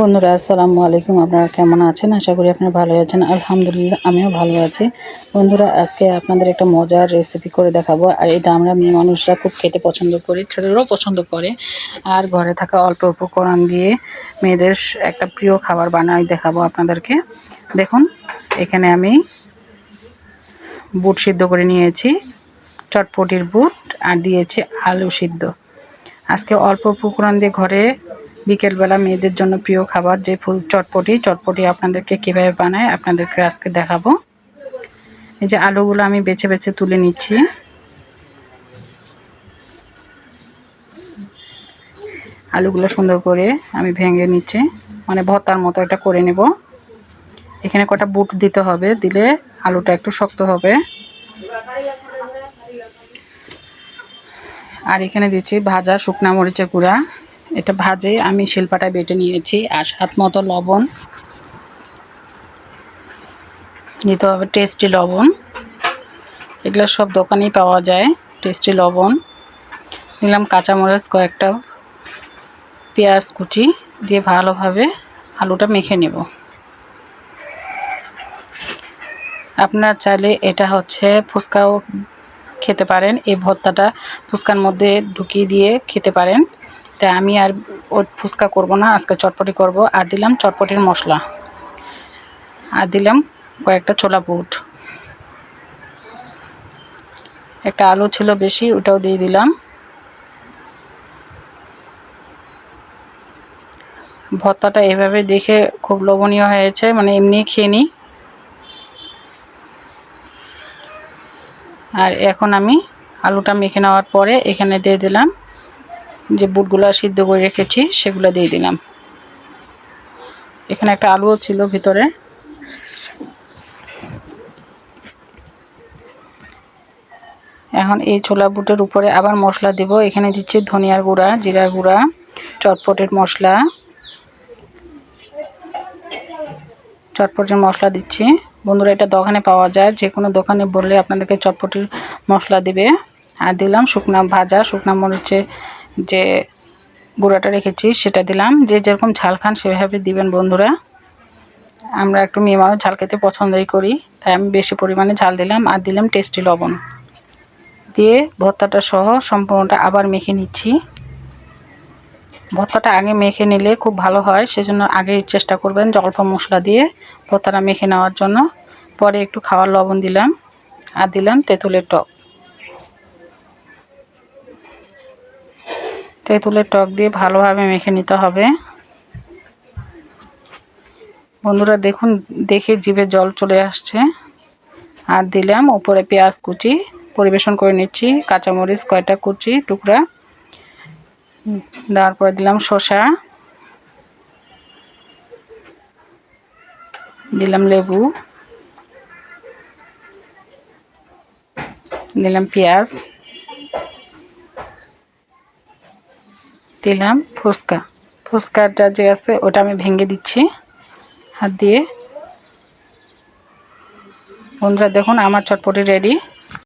বন্ধুরা, আসসালামু আলাইকুম। আপনারা কেমন আছেন? আশা করি আপনারা ভালো আছেন। আলহামদুলিল্লাহ, আমিও ভালো আছি। বন্ধুরা, আজকে আপনাদের একটা মজার রেসিপি করে দেখাবো। আর এটা আমরা মেয়ে মানুষরা খুব খেতে পছন্দ করি, ছেলেরাও পছন্দ করে। আর ঘরে থাকা অল্প উপকরণ দিয়ে মেয়েদের একটা প্রিয় খাবার বানাই দেখাবো আপনাদেরকে। দেখুন, এখানে আমি বুট সিদ্ধ করে নিয়েছি, চটপটির বুট, আর দিয়েছি আলু সিদ্ধ। আজকে অল্প উপকরণ দিয়ে ঘরে বিকেলবেলা মেয়েদের জন্য প্রিয় খাবার যে ফুল চটপটি চটপটি আপনাদেরকে কীভাবে বানায় আপনাদেরকে আজকে দেখাবো। এই যে আলুগুলো আমি বেছে বেছে তুলে নিচ্ছি। আলুগুলো সুন্দর করে আমি ভেঙে নিচ্ছি। মানে ভর্তার মতো একটা করে নেব। এখানে কটা বুট দিতে হবে, দিলে আলুটা একটু শক্ত হবে। আর এখানে দিচ্ছি ভাজা শুকনা মরিচের গুঁড়া। এটা ভাজে, আমি শিলপাটায় বেটে নিয়েছি আর সাত মতো লবণ। নিতে হবে টেস্টি লবণ। এগুলো সব দোকানেই পাওয়া যায় টেস্টি লবণ। নিলাম কাঁচামরিচ, কয়েকটা পেঁয়াজ কুচি দিয়ে ভালোভাবে আলুটা মেখে নেব। আপনার চাইলে এটা হচ্ছে ফুচকাও খেতে পারেন, এই ভর্তাটা ফুচকার মধ্যে ঢুকিয়ে দিয়ে খেতে পারেন। তাই আমি আর ওই ফুচকা করব না, আজকে চটপটি করব। আর দিলাম চটপটির মশলা। আর দিলাম কয়েকটা ছোলা বুট একটা আলু ছিল বেশি, ওটাও দিয়ে দিলাম। ভর্তাটা এভাবে দেখে খুব লোভনীয় হয়েছে মানে এমনি খেয়ে নিই আর এখন আমি আলুটা মেখে নেওয়ার পরে এখানে দিয়ে দিলাম যে বুটগুলো সিদ্ধ করে রেখেছি, সেগুলো দিয়ে দিলাম। এখানে একটা আলুও ছিল ভিতরে। এখন এই ছোলা বুটের উপরে আবার মশলা দিব। এখানে দিচ্ছি ধনিয়ার গুঁড়া, জিরার গুঁড়া, চটপটের মশলা। চটপটের মশলা দিচ্ছি। বন্ধুরা, এটা দোকানে পাওয়া যায়। যে কোনো দোকানে বললে আপনাদেরকে চটপটির মশলা দিবে। আর দিলাম শুকনা ভাজা। শুকনা মরিচে যে গুঁড়াটা রেখেছি, সেটা দিলাম। যে যেরকম ঝাল খান, সেভাবে দিবেন বন্ধুরা। আমরা একটু মেয়ে মানুষ ঝাল খেতে পছন্দই করি, তাই আমি বেশি পরিমাণে ঝাল দিলাম আর দিলাম টেস্টি লবণ। দিয়ে ভর্তাটা সহ সম্পূর্ণটা আবার মেখে নিচ্ছি। ভর্তাটা আগে মেখে নিলে খুব ভালো হয়, সেজন্য আগে চেষ্টা করবেন অল্প মশলা দিয়ে ভর্তাটা মেখে নেওয়ার জন্য। পরে একটু খাওয়ার লবণ দিলাম, আর দিলাম তেঁতুলের টক। তেঁতুলের টক দিয়ে ভালোভাবে মেখে নিতে হবে। বন্ধুরা দেখুন, দেখে জিভে জল চলে আসছে। আর দিলাম উপরে পেঁয়াজ কুচি। পরিবেশন করে নিচ্ছি, কাঁচামরিচ কয়টা কুচি, টুকরা। দেওয়ার পরে দিলাম শসা। দিলাম লেবু। দিলাম পেঁয়াজ। দিলাম ফুচকা। ফুচকাটা যে আছে, ওটা আমি ভেঙে দিচ্ছি হাত দিয়ে। বন্ধুরা, দেখুন, আমার চটপটি রেডি